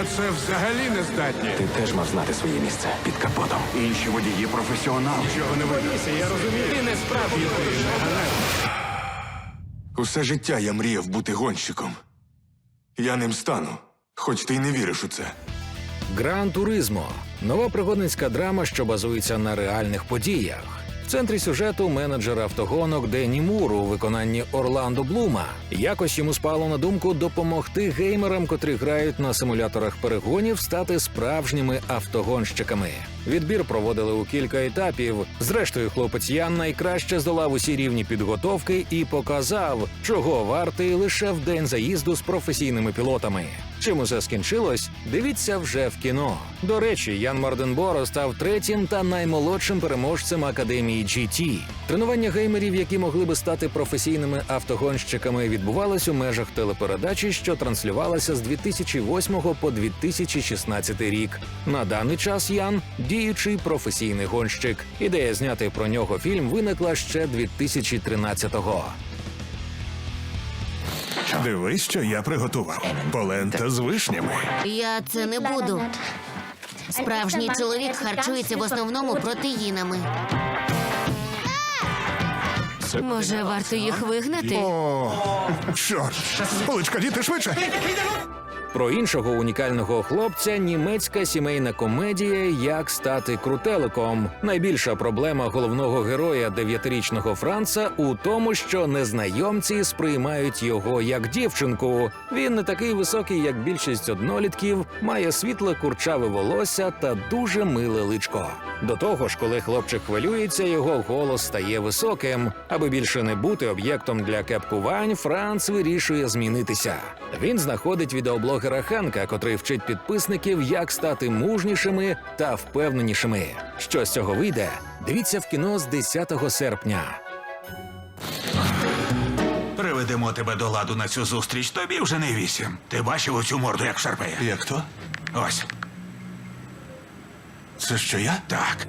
на це взагалі не здатні. Ти теж мав знати своє місце під капотом. Інші водії професіонали. Чого не боїся, я розумію. Ти не справді. Усе життя я мріяв бути гонщиком. Я ним стану, хоч ти й не віриш у це. Гран Туризмо нова пригодницька драма, що базується на реальних подіях. Центрі сюжету менеджер автогонок Дені Муру у виконанні Орландо Блума. Якось йому спало на думку допомогти геймерам, котрі грають на симуляторах перегонів, стати справжніми автогонщиками. Відбір проводили у кілька етапів. Зрештою, хлопець Ян найкраще здолав усі рівні підготовки і показав, чого вартий лише в день заїзду з професійними пілотами. Чим усе скінчилось, дивіться вже в кіно. До речі, Ян Марденборо став третім та наймолодшим переможцем академії GT. Тренування геймерів, які могли би стати професійними автогонщиками, відбувалось у межах телепередачі, що транслювалася з 2008 по 2016 рік. На даний час Ян діючий професійний гонщик. Ідея зняти про нього фільм виникла ще 2013-го. Дивись, що я приготував. Полента з вишнями. Я це не буду. Справжній чоловік харчується в основному протеїнами. Може, варто їх вигнати? О, чорт! Поличка, діти, швидше! Про іншого унікального хлопця німецька сімейна комедія Як стати крутеликом. Найбільша проблема головного героя дев'ятирічного Франца у тому, що незнайомці сприймають його як дівчинку. Він не такий високий, як більшість однолітків, має світле курчаве волосся та дуже миле личко. До того ж, коли хлопчик хвилюється, його голос стає високим. Аби більше не бути об'єктом для кепкувань, Франц вирішує змінитися. Він знаходить Ханка, котрий вчить підписників, як стати мужнішими та впевненішими. Що з цього вийде? Дивіться в кіно з 10 серпня. Приведемо тебе до ладу на цю зустріч. Тобі вже не вісім. Ти бачив оцю морду, як шарпає? Як то? Ось Це що я? так.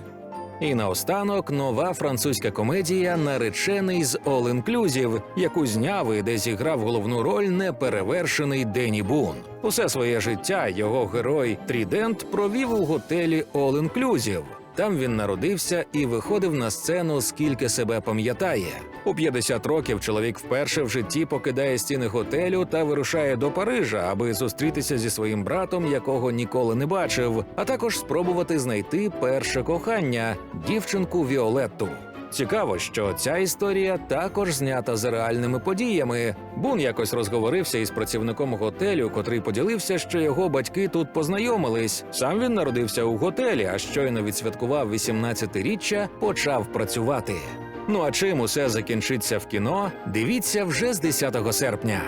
І наостанок нова французька комедія Наречений з All Inclusive, яку зняв і де зіграв головну роль неперевершений Дені Бун. Усе своє життя його герой Трідент провів у готелі All Inclusive. Там він народився і виходив на сцену, скільки себе пам'ятає. У 50 років чоловік вперше в житті покидає стіни готелю та вирушає до Парижа, аби зустрітися зі своїм братом, якого ніколи не бачив, а також спробувати знайти перше кохання дівчинку Віолетту. Цікаво, що ця історія також знята за реальними подіями. Бун якось розговорився із працівником готелю, котрий поділився, що його батьки тут познайомились. Сам він народився у готелі, а щойно відсвяткував 18-річчя, почав працювати. Ну а чим усе закінчиться в кіно? Дивіться вже з 10 серпня.